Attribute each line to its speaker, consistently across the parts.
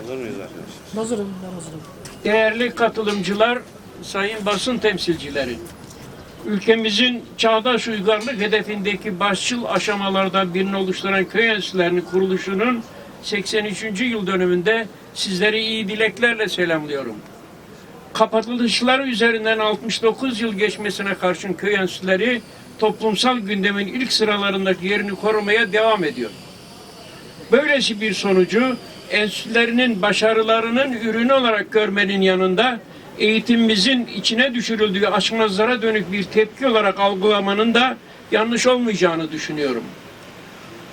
Speaker 1: Hazır mıyız arkadaşlar?
Speaker 2: Hazırım ben hazırım.
Speaker 3: Değerli katılımcılar, sayın basın temsilcileri. Ülkemizin çağdaş uygarlık hedefindeki başçıl aşamalardan birini oluşturan köy enstitülerinin kuruluşunun 83. yıl dönümünde sizleri iyi dileklerle selamlıyorum. Kapatılışlar üzerinden 69 yıl geçmesine karşın köy enstitüleri toplumsal gündemin ilk sıralarındaki yerini korumaya devam ediyor. Böylesi bir sonucu enstitülerinin başarılarının ürünü olarak görmenin yanında eğitimimizin içine düşürüldüğü aşmazlara dönük bir tepki olarak algılamanın da yanlış olmayacağını düşünüyorum.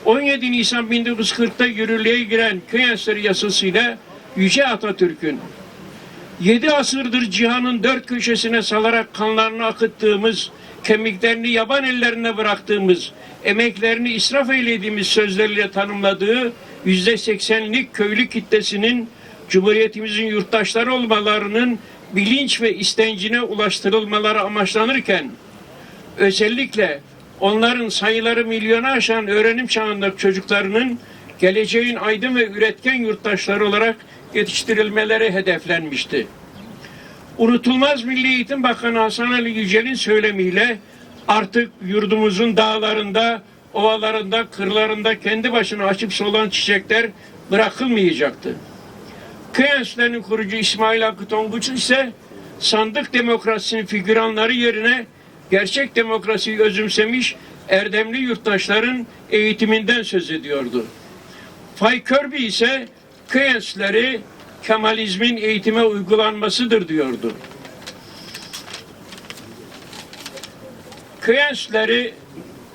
Speaker 3: 17 Nisan 1940'ta yürürlüğe giren köy enstitüleri yasasıyla Yüce Atatürk'ün Yedi asırdır cihanın dört köşesine salarak kanlarını akıttığımız, kemiklerini yaban ellerine bıraktığımız, emeklerini israf eylediğimiz sözleriyle tanımladığı yüzde seksenlik köylü kitlesinin Cumhuriyetimizin yurttaşları olmalarının bilinç ve istencine ulaştırılmaları amaçlanırken özellikle onların sayıları milyona aşan öğrenim çağındaki çocuklarının geleceğin aydın ve üretken yurttaşları olarak yetiştirilmeleri hedeflenmişti. Unutulmaz Milli Eğitim Bakanı Hasan Ali Yücel'in söylemiyle artık yurdumuzun dağlarında, ovalarında, kırlarında kendi başına açıp solan çiçekler bırakılmayacaktı. Köy enstitülerinin kurucu İsmail Hakkı Tonguç ise sandık demokrasisinin figüranları yerine gerçek demokrasiyi özümsemiş erdemli yurttaşların eğitiminden söz ediyordu. Fay Kirby ise enstitüleri Kemalizmin eğitime uygulanmasıdır diyordu. Enstitüleri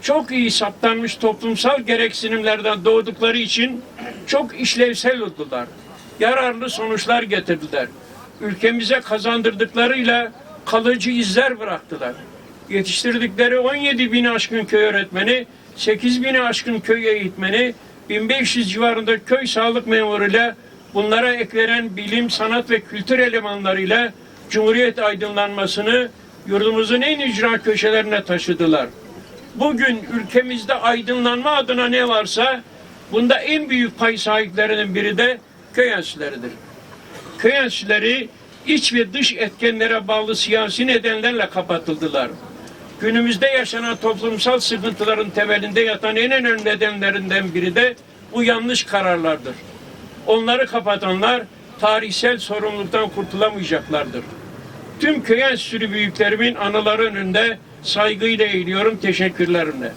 Speaker 3: çok iyi saptanmış toplumsal gereksinimlerden doğdukları için çok işlevsel oldular. Yararlı sonuçlar getirdiler. Ülkemize kazandırdıklarıyla kalıcı izler bıraktılar. Yetiştirdikleri 17 bin aşkın köy öğretmeni, 8 bini aşkın köy eğitmeni, 1500 civarında köy sağlık memuruyla bunlara eklenen bilim, sanat ve kültür elemanlarıyla Cumhuriyet aydınlanmasını yurdumuzun en icra köşelerine taşıdılar. Bugün ülkemizde aydınlanma adına ne varsa bunda en büyük pay sahiplerinin biri de köy enstitüleridir. Köy enstitüleri iç ve dış etkenlere bağlı siyasi nedenlerle kapatıldılar. Günümüzde yaşanan toplumsal sıkıntıların temelinde yatan en önemli nedenlerinden biri de bu yanlış kararlardır. Onları kapatanlar tarihsel sorumluluktan kurtulamayacaklardır. Tüm köy enstitülü büyüklerimin anıları önünde saygıyla eğiliyorum, teşekkürlerimle.